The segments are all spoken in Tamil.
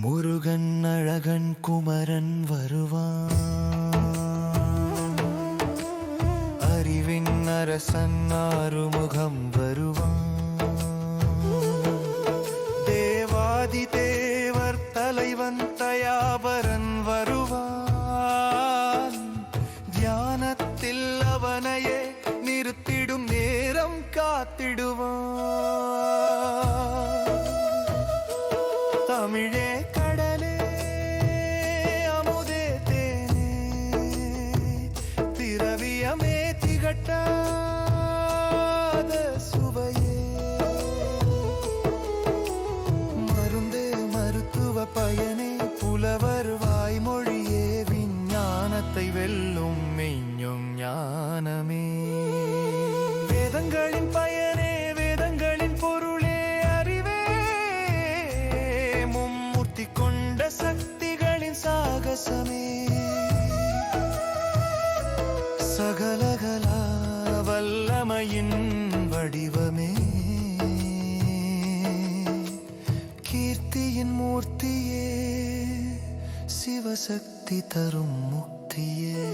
முருகன் அழகன் குமரன் வருவான். அறிவின் அரசன் ஆறுமுகம் வரு திகட்டாத சுவையே. மருந்தே மருத்துவ பயனே புலவர் வாய்மொழியே விஞ்ஞானத்தை வெல்லும் மெய்ஞும் ஞானமே. வேதங்களின் பயனே வேதங்களின் பொருளே அறிவே. மும்மூர்த்தி கொண்ட சக்திகளின் சாகசமே. வல்லமையின் வடிவமே. கீர்த்தியின் மூர்த்தியே சிவசக்தி தரும் முக்தியே.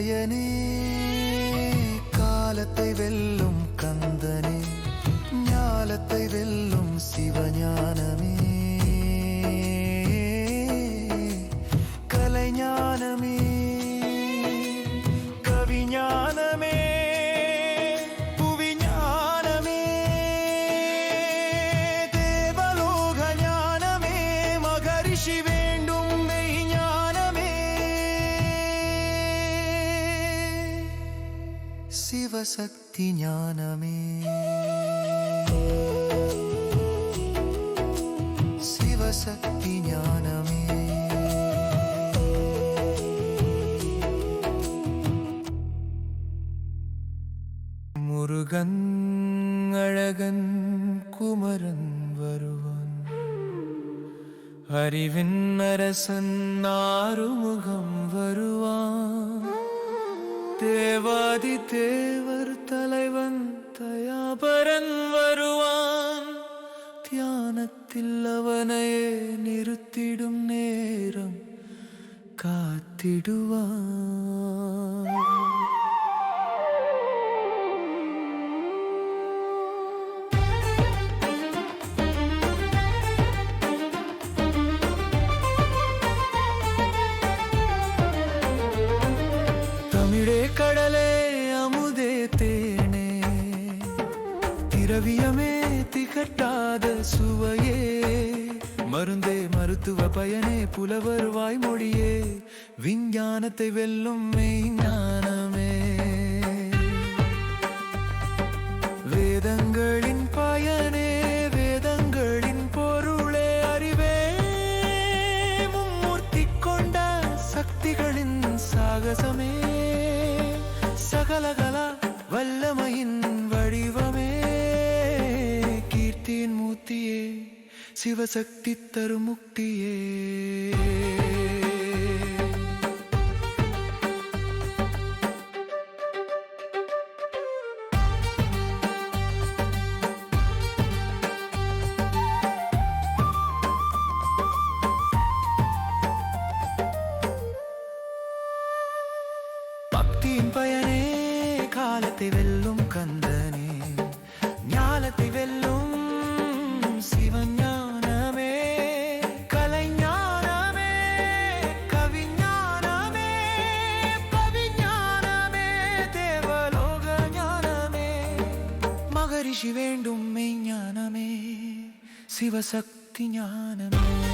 பக்தியின் பயனே காலத்தை வெல்லும் கந்தனே ஞாலத்தை வெல்லும் சிவசக்தி ஞானமே சிவசக்தி ஞானமே முருகன் அழகன் குமரன் வருவான் அறிவின் அரசன் ஆறுமுகம் வருவான் தேவாதி தேவர் தலைவன் தயாபரன் வருவான். தியானத்தில் அவனையே நிறுத்திடும் நேரம் காத்திடுவான். திரவியமே திகட்டாத சுவையே. மருந்தே மருத்துவ பயனே புலவர் வாய்மொழியே. விஞ்ஞானத்தை வெல்லும் மெய்ஞானமே வேதங்களின் பயனே வேதங்களின் பொருளே அறிவே. மும்மூர்த்தி கொண்ட சக்திகளின் சாகசமே. சகலகலா வல்லமையின் கீர்த்தியின் மூர்த்தியே சிவசக்தி தரும் முக்தியே பக்தியின் பயனே காலத்தை வெல்லும் மகரிஷி வேண்டும் மெய்ஞானமே சிவசக்தி ஞானமே